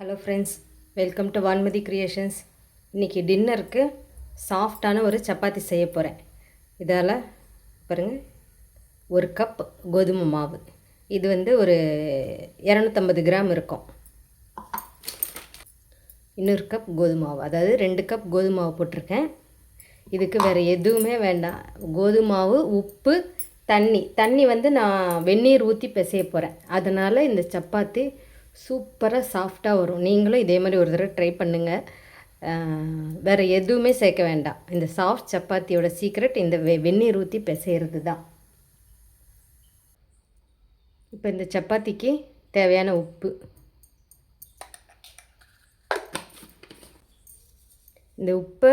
Hello friends welcome to Vanmathi creations இன்றைக்கி டின்னருக்கு சாஃப்டான ஒரு சப்பாத்தி செய்ய போகிறேன் இதால் பாருங்கள் ஒரு கப் கோதுமை மாவு. இது வந்து ஒரு இரநூத்தம்பது கிராம் இருக்கும். இன்னொரு கப் கோதுமை மாவு. அதாவது ரெண்டு கப் கோதுமை மாவு போட்டிருக்கேன். இதுக்கு வேறு எதுவுமே வேண்டாம். கோதுமை மாவு உப்பு தண்ணி. தண்ணி வந்து நான் வெந்நீர் ஊற்றி பிசைய போகிறேன் அதனால் இந்த சப்பாத்தி சூப்பராக சாஃப்டாக வரும். நீங்களும் இதே மாதிரி ஒரு தடவை ட்ரை பண்ணுங்கள் வேறு எதுவுமே சேர்க்க வேண்டாம். இந்த சாஃப்ட் சப்பாத்தியோட சீக்ரெட் இந்த வெ வெந்நீர் ஊற்றி பிசைகிறது தான். இப்போ இந்த சப்பாத்திக்கு தேவையான உப்பு. இந்த உப்பை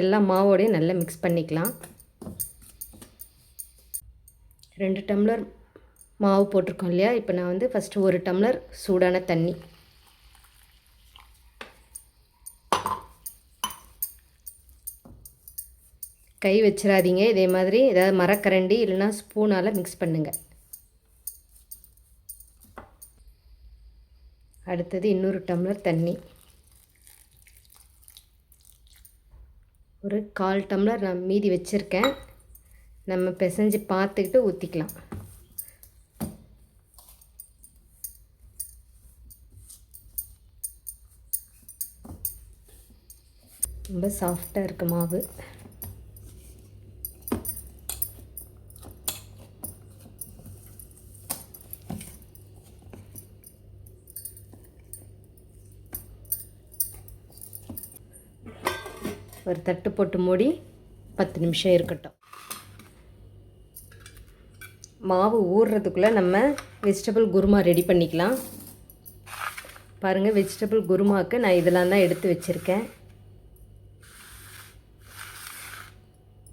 எல்லா மாவோடையும் நல்லா மிக்ஸ் பண்ணிக்கலாம். ரெண்டு டம்ளர் மாவு போட்டிருக்கோம் இல்லையா? இப்போ நான் வந்து ஃபஸ்ட்டு ஒரு டம்ளர் சூடான தண்ணி. கை வச்சிடாதீங்க இதே மாதிரி ஏதாவது மரக்கரண்டி இல்லைனா ஸ்பூனால் மிக்ஸ் பண்ணுங்கள் அடுத்தது இன்னொரு டம்ளர் தண்ணி. ஒரு கால் டம்ளர் நான் மீதி வச்சுருக்கேன். நம்ம பிசைஞ்சு பார்த்துக்கிட்டு ஊற்றிக்கலாம் ரொம்ப சாஃப்டாக இருக்கு மாவு. ஒரு தட்டு போட்டு மூடி பத்து நிமிஷம் இருக்கட்டும். மாவு ஊறுறதுக்குள்ளே நம்ம வெஜிடபிள் குருமா ரெடி பண்ணிக்கலாம். பாருங்கள் வெஜிடபிள் குருமாவுக்கு நான் இதெல்லாம் தான் எடுத்து வச்சுருக்கேன்.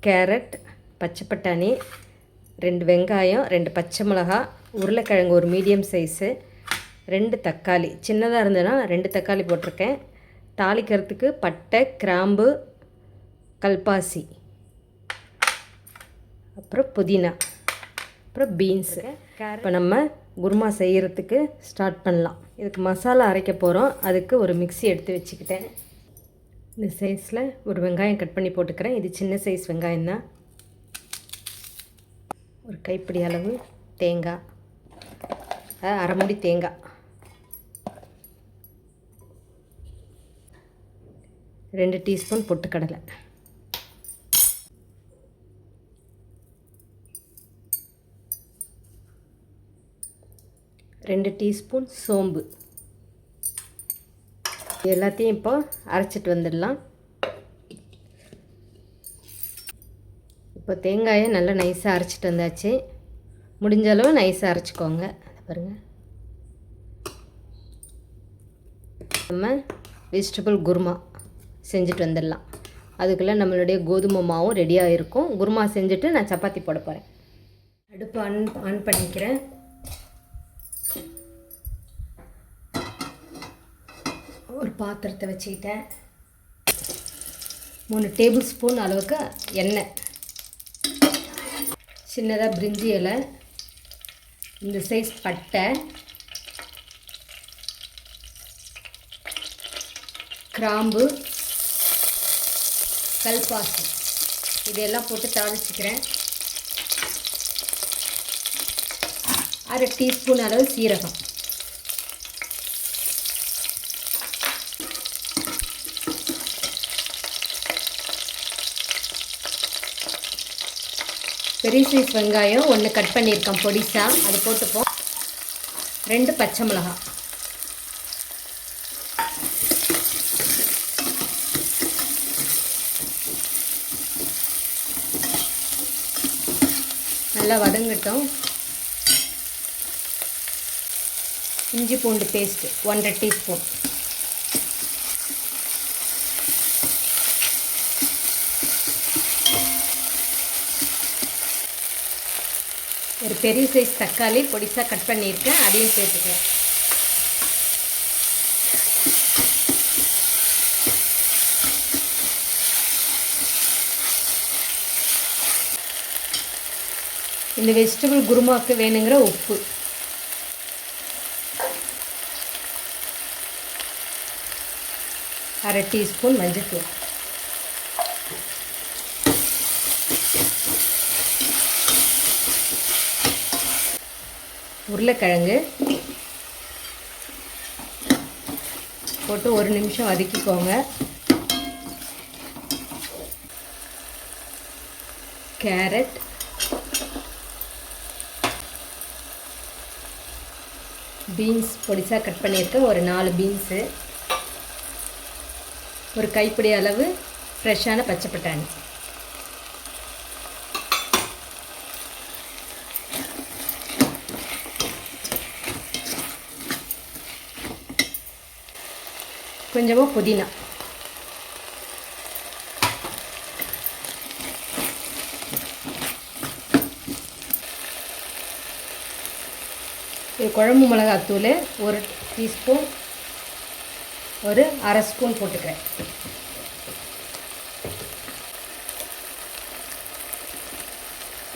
கேரட் பச்சை பட்டாணி ரெண்டு வெங்காயம் ரெண்டு பச்சை மிளகா உருளைக்கிழங்கு ஒரு மீடியம் சைஸு ரெண்டு தக்காளி. சின்னதாக இருந்ததுன்னா ரெண்டு தக்காளி போட்டிருக்கேன். தாளிக்கிறதுக்கு பட்டை கிராம்பு கல்பாசி. அப்புறம் புதினா. அப்புறம் பீன்ஸு இப்போ நம்ம குருமா செய்கிறதுக்கு ஸ்டார்ட் பண்ணலாம். இதுக்கு மசாலா அரைக்க போகிறோம் அதுக்கு ஒரு மிக்ஸி எடுத்து வச்சுக்கிட்டேன். இந்த சைஸில் ஒரு வெங்காயம் கட் பண்ணி போட்டுக்கிறேன். இது சின்ன சைஸ் வெங்காயம் தான். ஒரு கைப்பிடி அளவு தேங்காய். அஹ், அரை மூடி தேங்காய். ரெண்டு டீஸ்பூன் பொட்டுக்கடலை. ரெண்டு டீஸ்பூன் சோம்பு. எல்லாத்தையும் இப்போ அரைச்சிட்டு வந்துடலாம். இப்போ தேங்காயை நல்லா நைஸாக அரைச்சிட்டு வந்தாச்சு. முடிஞ்ச அளவு நைஸாக அரைச்சிக்கோங்க. அதை பாருங்கள் நம்ம வெஜிடபிள் குருமா செஞ்சுட்டு வந்துடலாம். அதுக்குள்ளே நம்மளுடைய கோதுமை மாவும் ரெடியாக இருக்கும். குருமா செஞ்சுட்டு நான் சப்பாத்தி போட போகிறேன் அடுப்பு ஆன் ஆன் பண்ணிக்கிறேன். ஒரு பாத்திரத்தை வச்சுக்கிட்டேன். மூணு டேபிள் ஸ்பூன் அளவுக்கு எண்ணெய். சின்னதாக பிரிஞ்சி இலை. இந்த சைஸ் பட்டை. கிராம்பு. கல்பாசி. இதெல்லாம் போட்டு தாளிச்சிக்கிறேன். அரை டீஸ்பூன் அளவு சீரகம். பெரிய சைஸ் வெங்காயம் ஒன்று கட் பண்ணியிருக்கேன் பொடிசாக அது போட்டுப்போம். ரெண்டு பச்சை மிளகாய் நல்லா வதங்கட்டும். இஞ்சி பூண்டு பேஸ்ட்டு ஒன்றரை டீஸ்பூன். ஒரு பெரிய சைஸ் தக்காளி பொடிசாக கட் பண்ணியிருக்கேன் அதையும் சேர்த்துக்கலாம் இந்த வெஜிடபிள் குருமாவுக்கு வேணுங்கிற உப்பு. அரை டீஸ்பூன் மஞ்சள் தூள் உருளைக்கிழங்கு போட்டு ஒரு நிமிஷம் வதக்கிக்கோங்க. கேரட். பீன்ஸ் பொடிசாக கட் பண்ணியிருக்கேன். ஒரு நாலு பீன்ஸு. ஒரு கைப்பிடி அளவு ஃப்ரெஷ்ஷான பச்சை பட்டாணி. கொஞ்சமாக புதினா. இது குழம்பு மிளகாத்தூள் ஒரு டீஸ்பூன் ஒரு அரை ஸ்பூன் போட்டுக்கிறேன்.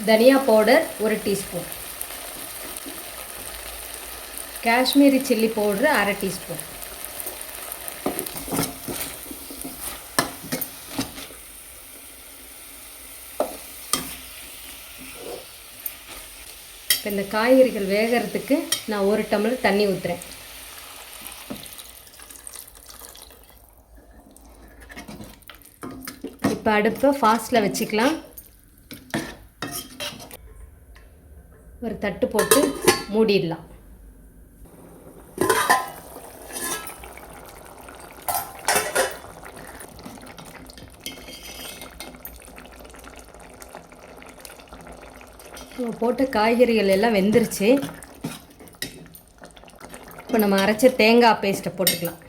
தனியா பவுடர் ஒரு டீஸ்பூன் காஷ்மீரி சில்லி பவுட்ரு அரை டீஸ்பூன் இந்த காய்கறிகள் வேகிறதுக்கு நான் ஒரு டம்ளர் தண்ணி ஊற்றுறேன் இப்போ அடுப்பை ஃபாஸ்ட்டில் வச்சுக்கலாம். ஒரு தட்டு போட்டு மூடிடலாம். நம்ம போட்ட காய்கறிகள் எல்லாம் வெந்துருச்சு. இப்போ நம்ம அரைச்ச தேங்காய் பேஸ்ட்டை போட்டுக்கலாம்.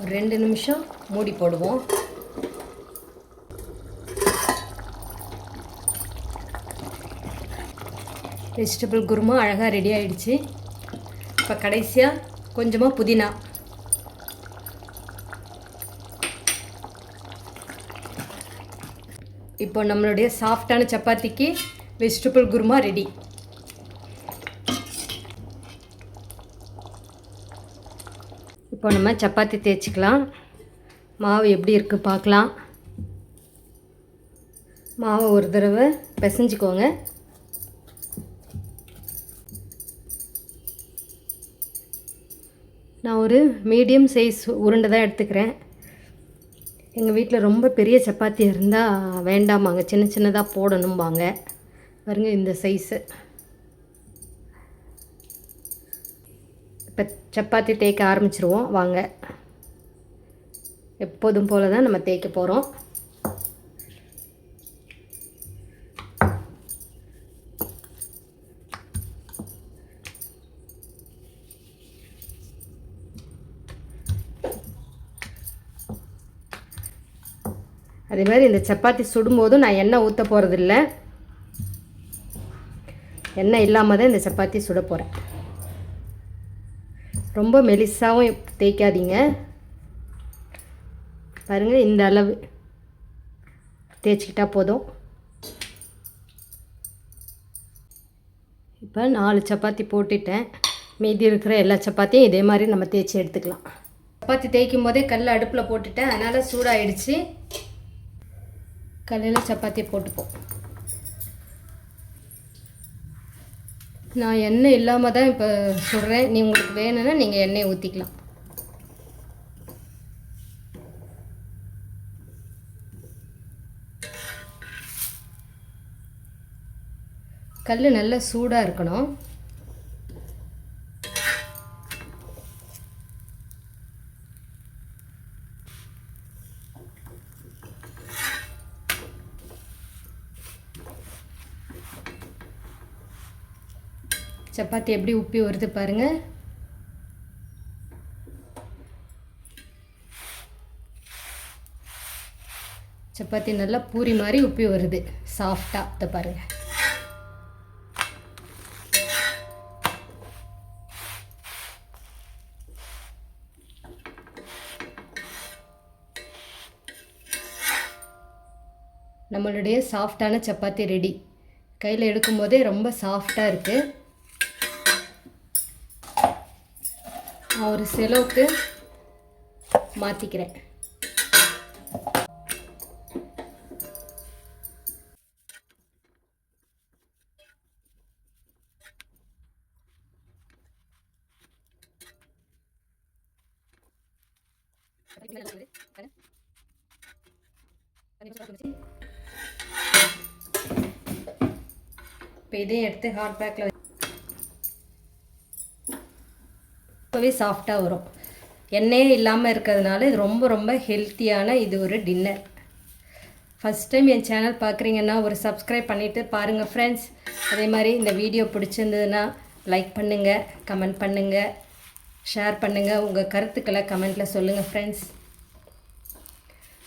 ஒரு ரெண்டு நிமிஷம் மூடி போடுவோம். வெஜிடபிள் குருமா அழகாக ரெடி ஆகிடுச்சு இப்போ கடைசியாக கொஞ்சமாக புதினா. இப்போ நம்மளுடைய சாஃப்டான சப்பாத்திக்கு வெஜிடபிள் குருமா ரெடி இப்போ நம்ம சப்பாத்தி தேய்ச்சிக்கலாம். மாவு எப்படி இருக்குது பார்க்கலாம். மாவை ஒரு தடவை பிசைஞ்சிக்கோங்க. நான் ஒரு மீடியம் சைஸ் உருண்டை தான் எடுத்துக்கிறேன். எங்கள் வீட்டில் ரொம்ப பெரிய சப்பாத்தி இருந்தால் வேண்டாமாங்க. சின்ன சின்னதாக போடணும்பாங்க. பாருங்க இந்த சைஸு இப்போ சப்பாத்தி தேய்க்க ஆரம்பிச்சிருவோம். வாங்க. எப்போதும் போல் தான் நம்ம தேய்க்க போகிறோம் அதே மாதிரி இந்த சப்பாத்தி சுடும்போதும் நான் எண்ணெய் ஊற்ற போகிறதில்ல எண்ணெய் இல்லாமல் தான் இந்த சப்பாத்தி சுட போகிறேன் ரொம்ப மெலிசாகவும் தேய்க்காதீங்க. பாருங்கள் இந்த அளவு. தேய்ச்சிக்கிட்டால் போதும். இப்போ நாலு சப்பாத்தி போட்டுட்டேன். மீதி இருக்கிற எல்லா சப்பாத்தியும் இதே மாதிரி நம்ம தேய்ச்சி எடுத்துக்கலாம். சப்பாத்தி தேய்க்கும் போதே கல் அடுப்பில் போட்டுட்டேன். அதனால் சூடாகிடுச்சு கல்லில் சப்பாத்தி போட்டுப்போம். நான் எண்ணெய் இல்லாமல் தான் இப்போ சொல்கிறேன் நீ உங்களுக்கு வேணும்னா நீங்கள் எண்ணெய் ஊற்றிக்கலாம் கல் நல்லா சூடாக இருக்கணும். சப்பாத்தி எப்படி உப்பி வருது பாருங்க. சப்பாத்தி நல்லா பூரி மாதிரி உப்பி வருது. சாஃப்டாக இதை பாருங்க. நம்மளுடைய சாஃப்டான சப்பாத்தி ரெடி கையில் எடுக்கும்போதே ரொம்ப சாஃப்டாக இருக்குது நான் ஒரு செலவுக்கு மாற்றிக்கிறேன் இப்போ இதையும் எடுத்து ஹார்ட் பேக்கில் ரொம்பவே சாஃப்டாக வரும். எண்ணெயே இல்லாமல் இருக்கிறதுனால இது ரொம்ப ரொம்ப ஹெல்த்தியான இது ஒரு டின்னர். ஃபஸ்ட் டைம் என் சேனல் பார்க்குறீங்கன்னா ஒரு சப்ஸ்கிரைப் பண்ணிவிட்டு பாருங்கள் ஃப்ரெண்ட்ஸ் அதே மாதிரி இந்த வீடியோ பிடிச்சிருந்ததுன்னா லைக் பண்ணுங்கள் கமெண்ட் பண்ணுங்கள் ஷேர் பண்ணுங்கள் உங்கள் கருத்துக்களை கமெண்ட்டில் சொல்லுங்கள் ஃப்ரெண்ட்ஸ்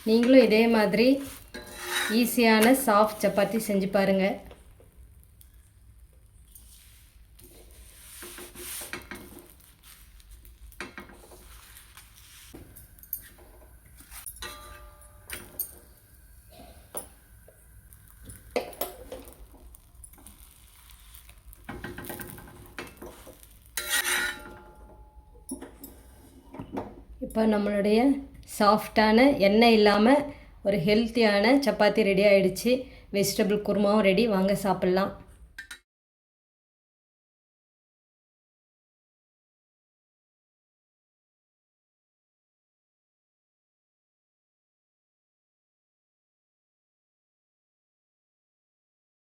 நீங்களும் இதே மாதிரி ஈஸியான சாஃப்ட் சப்பாத்தி செஞ்சு பாருங்கள் இப்போ நம்மளுடைய சாஃப்டான எண்ணெய் இல்லாமல் ஒரு ஹெல்த்தியான சப்பாத்தி ரெடி ஆகிடுச்சு வெஜிடபிள் குருமாவும் ரெடி வாங்க சாப்பிட்லாம்.